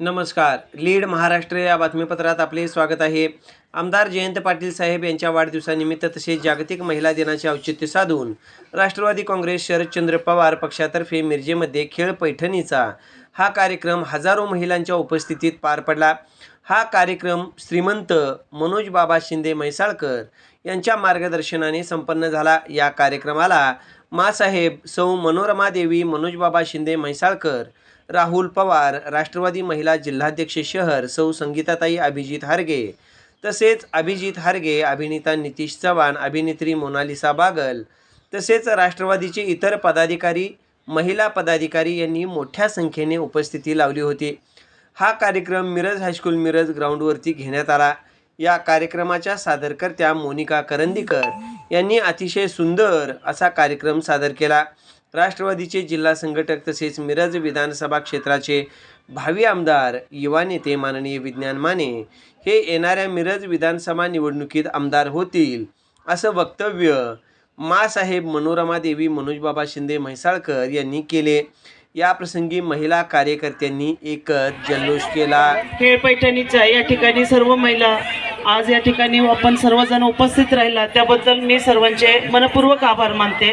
नमस्कार. लीड महाराष्ट्र या बातमीपत्रात आपले स्वागत आहे. आमदार जयंत पाटील साहेब यांच्या वाढदिवसानिमित्त तसेच जागतिक महिला दिनाचे औचित्य साधून राष्ट्रवादी काँग्रेस शरदचंद्र पवार पक्षातर्फे मिरजेमध्ये खेळ पैठणीचा हा कार्यक्रम हजारो महिलांच्या उपस्थितीत पार पडला. हा कार्यक्रम श्रीमंत मनोज बाबा शिंदे म्हैसाळकर यांच्या मार्गदर्शनाने संपन्न झाला. या कार्यक्रमाला मासाहेब सौ मनोरमा देवी मनोजबाबा शिंदे म्हैसाळकर राहुल पवार राष्ट्रवादी महिला जिल्हाध्यक्ष शहर सौ संगीताताई अभिजित हारगे. तसेच अभिजित हारगे अभिनेता नितीश चव्हाण अभिनेत्री मोनालिसा बागल. तसेच राष्ट्रवादीचे इतर पदाधिकारी महिला पदाधिकारी यांनी मोठ्या संख्येने उपस्थिती लावली होती. हा कार्यक्रम मिरज हायस्कूल मिरज ग्राउंडवरती घेण्यात आला. या कार्यक्रमाच्या सादरकर्त्या मोनिका करंदीकर यांनी अतिशय सुंदर असा कार्यक्रम सादर केला. राष्ट्रवादीचे जिल्हा संघटक तसेच मिरज विधानसभा क्षेत्राचे भावी आमदार युवा नेते माननीय विज्ञान माने हे येणाऱ्या मिरज विधानसभा निवडणुकीत आमदार होतील असं वक्तव्य मासाहेब मनोरमा देवी मनोजबाबा शिंदे म्हैसाळकर यांनी केले. या प्रसंगी महिला कार्यकर्त्यांनी एकच जल्लोष केला. खेळ पैठणीचा या ठिकाणी सर्व महिला आज या ठिकाणी आपण सर्वजण उपस्थित राहिला त्याबद्दल मी सर्वांचे मनपूर्वक आभार मानते.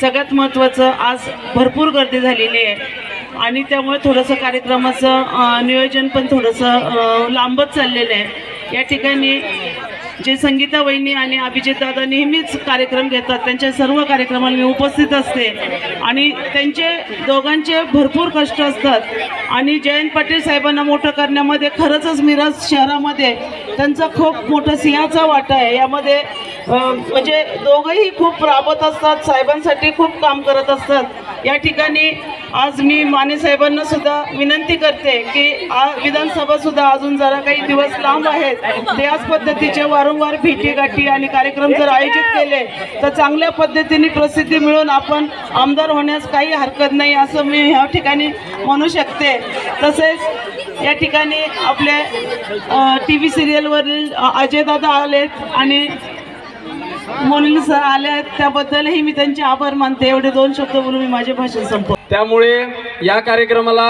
सगळ्यात महत्त्वाचं आज भरपूर गर्दी झालेली आहे आणि त्यामुळे थोडंसं कार्यक्रमाचं नियोजन पण थोडंसं लांबच चाललेलं आहे. या ठिकाणी जे संगीता वहिनी आणि अभिजित दादा नेहमीच कार्यक्रम घेतात त्यांच्या सर्व कार्यक्रमाला मी उपस्थित असते. आणि त्यांचे दोघांचे भरपूर कष्ट असतात. आणि जयंत पाटील साहेबांना मोठं करण्यामध्ये खरंचच मिरज शहरामध्ये त्यांचा खूप मोठा सिंहाचा वाटा आहे. यामध्ये म्हणजे दोघंही खूप राबत असतात साहेबांसाठी खूप काम करत असतात. या ठिकाणी आज मी मानेसाहेबांना सुद्धा विनंती करते की आ विधानसभा सुद्धा अजून जरा काही दिवस लांब आहेत. त्याच पद्धतीचे वारंवार भेटीगाठी आणि कार्यक्रम जर आयोजित केले तर चांगल्या पद्धतीने प्रसिद्धी मिळून आपण आमदार होण्यास काही हरकत नाही असं मी ह्या ठिकाणी म्हणू शकते. तसेच या ठिकाणी आपल्या टी व्ही सिरियलवरील अजयदादा आलेत आणि मोनिल सर आले आहेत. त्याबद्दलही मी त्यांचे आभार मानते. एवढे दोन शब्द बोलून मी माझे भाषण संपव त्यामुळे या कार्यक्रमाला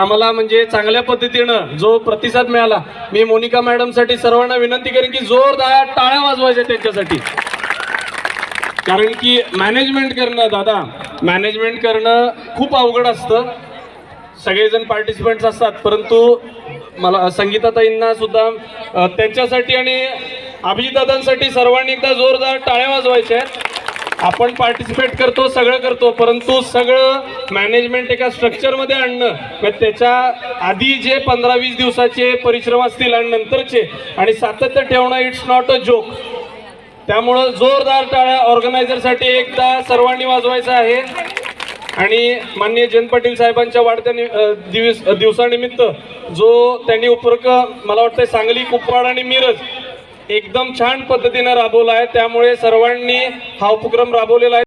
आम्हाला म्हणजे चांगल्या पद्धतीनं जो प्रतिसाद मिळाला मी मोनिका मॅडमसाठी सर्वांना विनंती करेन की जोरदार टाळ्या वाजवायच्या त्यांच्यासाठी. कारण की मॅनेजमेंट करणं दादा मॅनेजमेंट करणं खूप अवघड असतं. सगळेजण पार्टिसिपंट्स असतात. परंतु मला संगीताताईंना सुद्धा त्यांच्यासाठी आणि अभिजितदादांसाठी सर्वांनी एकदा जोरदार टाळ्या वाजवायच्या आहेत. आपण पार्टिसिपेट करतो सगळं करतो परंतु सगळं मॅनेजमेंट एका स्ट्रक्चरमध्ये आणणं मग त्याच्या आधी जे पंधरा वीस दिवसाचे परिश्रम असतील आणि नंतरचे आणि सातत्य ठेवणं इट्स नॉट अ जोक त्यामुळं जोरदार टाळ्या ऑर्गनायझरसाठी एकदा सर्वांनी वाजवायचं आहे. आणि माननीय जयंत पाटील साहेबांच्या वाढत्या नि- दिवस दिवसानिमित्त जो त्यांनी उपक्रम मला वाटतं सांगली कुपवाड आणि मिरज एकदम छान पद्धतीनं राबवला आहे. त्यामुळे सर्वांनी हा उपक्रम राबवलेला आहे.